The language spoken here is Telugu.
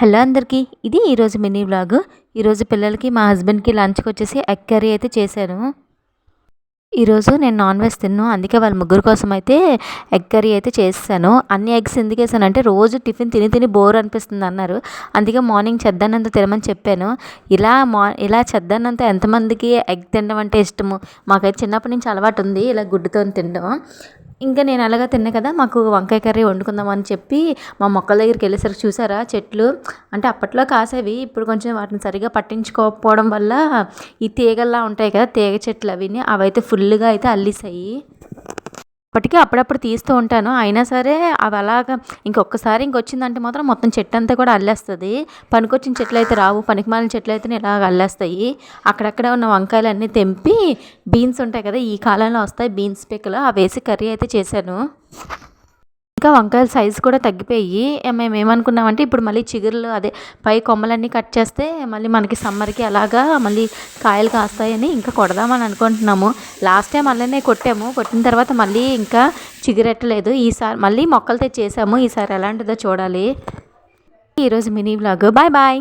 హలో అందరికీ ఇది ఈరోజు మినీ వ్లాగ్. ఈరోజు పిల్లలకి మా హస్బెండ్కి లంచ్కి వచ్చేసి ఎగ్ కర్రీ అయితే చేశాను. ఈరోజు నేను నాన్ వెజ్ తిన్ను అందుకే వాళ్ళ ముగ్గురు కోసం అయితే ఎగ్ కర్రీ అయితే చేసాను అన్ని ఎగ్స్ ఎందుకు వేసానంటే రోజు టిఫిన్ తిని తిని బోర్ అనిపిస్తుంది అన్నారు. అందుకే మార్నింగ్ చెద్దానంత తినమని చెప్పాను. ఇలా మా ఇలా చెద్దానంత ఎంతమందికి ఎగ్ తినడం అంటే ఇష్టము? మాకైతే చిన్నప్పటి నుంచి అలవాటు ఉంది ఇలా గుడ్డుతో తినడం. ఇంకా నేను అలాగా తిన్నా కదా మాకు వంకాయ కర్రీ వండుకుందాం అని చెప్పి మా మొక్కల దగ్గరికి వెళ్ళేసరికి చూసారా చెట్లు? అంటే అప్పట్లో కాసేవి ఇప్పుడు కొంచెం వాటిని సరిగా పట్టించుకోకపోవడం వల్ల ఈ తీగల్లా ఉంటాయి కదా తీగ చెట్లు అవిని అవైతే ఫుల్గా అయితే అల్లిసాయి. ఇప్పటికీ అప్పుడప్పుడు తీస్తూ ఉంటాను. అయినా సరే అవి అలాగా ఇంకొకసారి ఇంకొచ్చిందంటే మాత్రం మొత్తం చెట్టు అంతా కూడా అల్లేస్తుంది. పనికొచ్చిన చెట్లు అయితే రావు. పనికిమాలిన చెట్లు అయితే ఇలాగ అల్లేస్తాయి. అక్కడక్కడ ఉన్న వంకాయలన్నీ తెంపి బీన్స్ ఉంటాయి కదా ఈ కాలంలో వస్తాయి బీన్స్ పిక్కలు. అవి వేసి కర్రీ అయితే చేశాను. ఇంకా వంకాయల సైజు కూడా తగ్గిపోయి మేము ఏమనుకున్నామంటే ఇప్పుడు మళ్ళీ చిగురులు అదే పై కొమ్మలన్నీ కట్ చేస్తే మళ్ళీ మనకి సమ్మర్కి అలాగా మళ్ళీ కాయలు కాస్తాయని ఇంకా కొడదామని అనుకుంటున్నాము. లాస్ట్ టైం అలానే కొట్టాము. కొట్టిన తర్వాత మళ్ళీ ఇంకా చిగురెట్టలేదు. ఈసారి మళ్ళీ మొక్కలు తెచ్చేసాము ఈసారి ఎలాంటిదో చూడాలి. ఈరోజు మినీ బ్లాగ్ బాయ్ బాయ్